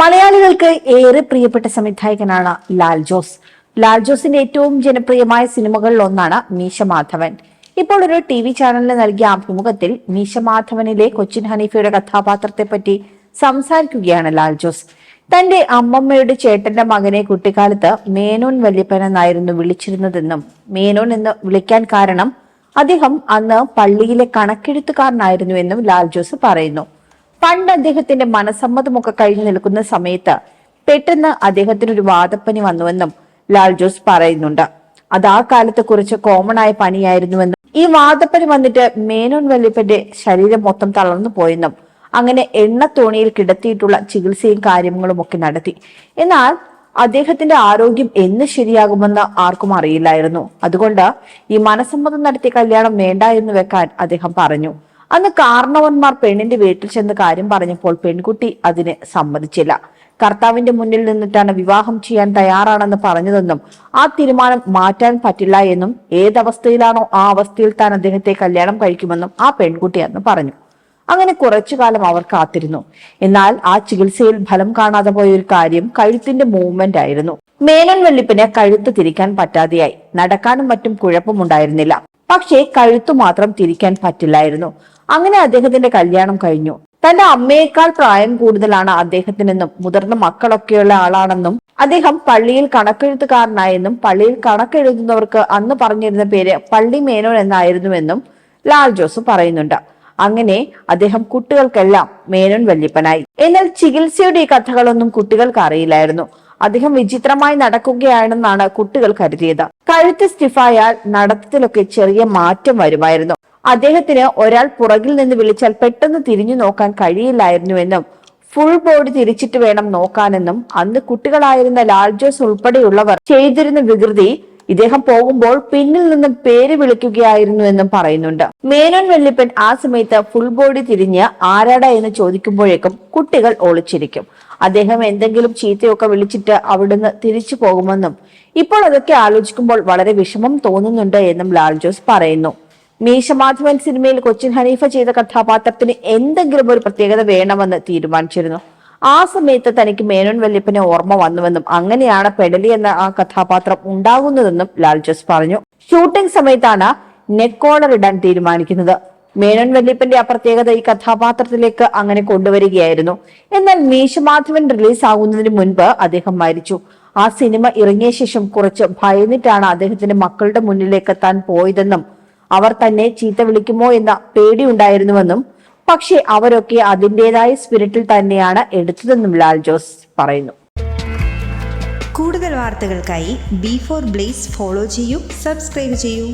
മലയാളികൾക്ക് ഏറെ പ്രിയപ്പെട്ട സംവിധായകനാണ് ലാൽ ജോസ്. ലാൽ ജോസിന്റെ ഏറ്റവും ജനപ്രിയമായ സിനിമകളിൽ ഒന്നാണ് മീശ മാധവൻ ഇപ്പോൾ ഒരു ടി വി ചാനലിന് നൽകിയ അഭിമുഖത്തിൽ മീശ മാധവനിലെ കൊച്ചിൻ ഹനീഫയുടെ കഥാപാത്രത്തെ പറ്റി സംസാരിക്കുകയാണ് ലാൽ ജോസ്. തന്റെ അമ്മമ്മയുടെ ചേട്ടന്റെ മകനെ കുട്ടിക്കാലത്ത് മേനോൻ വല്യപ്പൻ എന്നായിരുന്നു വിളിച്ചിരുന്നതെന്നും മേനോൻ എന്ന് വിളിക്കാൻ കാരണം അദ്ദേഹം അന്ന് പള്ളിയിലെ കണക്കെഴുത്തുകാരനായിരുന്നു എന്നും ലാൽ ജോസ് പറയുന്നു. പണ്ട് അദ്ദേഹത്തിന്റെ മനസമ്മതമൊക്കെ കഴിഞ്ഞു നിൽക്കുന്ന സമയത്ത് പെട്ടെന്ന് അദ്ദേഹത്തിന് ഒരു വാദപ്പനി വന്നുവെന്നും ലാൽ ജോസ് പറയുന്നുണ്ട്. അത് ആ കാലത്തെ കുറിച്ച് കോമൺ ആയ പനിയായിരുന്നുവെന്നും. ഈ വാദപ്പനി വന്നിട്ട് മേനോൻ വല്യപ്പന്റെ ശരീരം മൊത്തം തളർന്നു പോയെന്നും അങ്ങനെ എണ്ണ തോണിയിൽ കിടത്തിയിട്ടുള്ള ചികിത്സയും കാര്യങ്ങളും ഒക്കെ നടത്തി. എന്നാൽ അദ്ദേഹത്തിന്റെ ആരോഗ്യം എന്ന് ശരിയാകുമെന്ന് ആർക്കും അറിയില്ലായിരുന്നു. അതുകൊണ്ട് ഈ മനസമ്മതം നടത്തിയ കല്യാണം വേണ്ട എന്ന് വെക്കാൻ അദ്ദേഹം പറഞ്ഞു. അന്ന് കാരണവന്മാർ പെണ്ണിന്റെ വീട്ടിൽ ചെന്ന് കാര്യം പറഞ്ഞപ്പോൾ പെൺകുട്ടി അതിന് സമ്മതിച്ചില്ല. കർത്താവിന്റെ മുന്നിൽ നിന്നിട്ടാണ് വിവാഹം ചെയ്യാൻ തയ്യാറാണെന്ന് പറഞ്ഞതെന്നും ആ തീരുമാനം മാറ്റാൻ പറ്റില്ല എന്നും ഏതവസ്ഥയിലാണോ ആ അവസ്ഥയിൽ താൻ അദ്ദേഹത്തെ കല്യാണം കഴിക്കുമെന്നും ആ പെൺകുട്ടി അന്ന് പറഞ്ഞു. അങ്ങനെ കുറച്ചു കാലം അവർ കാത്തിരുന്നു. എന്നാൽ ആ ചികിത്സയിൽ ഫലം കാണാതെ പോയ ഒരു കാര്യം കഴുത്തിന്റെ മൂവ്മെന്റ് ആയിരുന്നു. മേനൻ വെള്ളിപ്പിന് കഴുത്ത് തിരിക്കാൻ പറ്റാതെയായി. നടക്കാനും മറ്റും കുഴപ്പമുണ്ടായിരുന്നില്ല. പക്ഷേ കഴുത്തു മാത്രം തിരിക്കാൻ പറ്റില്ലായിരുന്നു. അങ്ങനെ അദ്ദേഹത്തിന്റെ കല്യാണം കഴിഞ്ഞു. തന്റെ അമ്മയേക്കാൾ പ്രായം കൂടുതലാണ് അദ്ദേഹത്തിനെന്നും മുതിർന്ന മക്കളൊക്കെയുള്ള ആളാണെന്നും അദ്ദേഹം പള്ളിയിൽ കണക്കെഴുത്തുകാരനായെന്നും പള്ളിയിൽ കണക്കെഴുതുന്നവർക്ക് അന്ന് പറഞ്ഞിരുന്ന പേര് പള്ളി മേനോൻ എന്നായിരുന്നുവെന്നും ലാൽ ജോസ് പറയുന്നുണ്ട്. അങ്ങനെ അദ്ദേഹം കുട്ടികൾക്കെല്ലാം മേനോൻ വല്യപ്പനായി. എന്നാൽ ചികിത്സയുടെ കഥകളൊന്നും കുട്ടികൾക്ക് അറിയില്ലായിരുന്നു. അദ്ദേഹം വിചിത്രമായി നടക്കുകയാണെന്നാണ് കുട്ടികൾ കരുതിയത്. കഴുത്ത് സ്റ്റിഫായാൽ നടത്തത്തിലൊക്കെ ചെറിയ മാറ്റം വരുമായിരുന്നു. അദ്ദേഹത്തിന് ഒരാൾ പുറകിൽ നിന്ന് വിളിച്ചാൽ പെട്ടെന്ന് തിരിഞ്ഞു നോക്കാൻ കഴിയില്ലായിരുന്നുവെന്നും ഫുൾ ബോഡി തിരിച്ചിട്ട് വേണം നോക്കാനെന്നും അന്ന് കുട്ടികളായിരുന്ന ലാൽ ജോസ് ഉൾപ്പെടെയുള്ളവർ ചെയ്തിരുന്ന വികൃതി ഇദ്ദേഹം പോകുമ്പോൾ പിന്നിൽ നിന്ന് പേര് വിളിക്കുകയായിരുന്നു എന്നും പറയുന്നുണ്ട്. മേനോൻ വെള്ളിപ്പൻ ആ സമയത്ത് ഫുൾ ബോഡി തിരിഞ്ഞ് ആരാട എന്ന് ചോദിക്കുമ്പോഴേക്കും കുട്ടികൾ ഒളിച്ചിരിക്കും. അദ്ദേഹം എന്തെങ്കിലും ചീത്തയൊക്കെ വിളിച്ചിട്ട് അവിടുന്ന് തിരിച്ചു പോകുമെന്നും ഇപ്പോൾ അതൊക്കെ ആലോചിക്കുമ്പോൾ വളരെ വിഷമം തോന്നുന്നുണ്ട് എന്നും ലാൽ ജോസ് പറയുന്നു. മീശമാധവൻ സിനിമയിൽ കൊച്ചിൻ ഹനീഫ ചെയ്ത കഥാപാത്രത്തിന് എന്തെങ്കിലും ഒരു പ്രത്യേകത വേണമെന്ന് തീരുമാനിച്ചിരുന്നു. ആ സമയത്ത് തനിക്ക് മേനോൻ വല്യപ്പനെ ഓർമ്മ വന്നുവെന്നും അങ്ങനെയാണ് പെടലി എന്ന ആ കഥാപാത്രം ഉണ്ടാകുന്നതെന്നും ലാൽ ജോസ് പറഞ്ഞു. ഷൂട്ടിംഗ് സമയത്താണ് നെക്കോളർ ഇടാൻ തീരുമാനിക്കുന്നത്. മേനോൻ വല്യപ്പന്റെ ആ പ്രത്യേകത ഈ കഥാപാത്രത്തിലേക്ക് അങ്ങനെ കൊണ്ടുവരികയായിരുന്നു. എന്നാൽ മീശമാധവൻ റിലീസ് ആകുന്നതിന് മുൻപ് അദ്ദേഹം മരിച്ചു. ആ സിനിമ ഇറങ്ങിയ ശേഷം കുറച്ച് ഭയന്നിട്ടാണ് അദ്ദേഹത്തിന്റെ മക്കളുടെ മുന്നിലേക്ക് താൻ പോയതെന്നും അവർ തന്നെ ചീത്ത വിളിക്കുമോ എന്ന പേടിയുണ്ടായിരുന്നുവെന്നും പക്ഷേ അവരൊക്കെ അതിന്റെതായ സ്പിരിറ്റിൽ തന്നെയാണ് എടുത്തതെന്നും ലാൽ ജോസ് പറയുന്നു. കൂടുതൽ വാർത്തകൾക്കായി ബി ഫോർ ബ്ലേസ് ഫോളോ ചെയ്യൂ സബ്സ്ക്രൈബ് ചെയ്യൂ.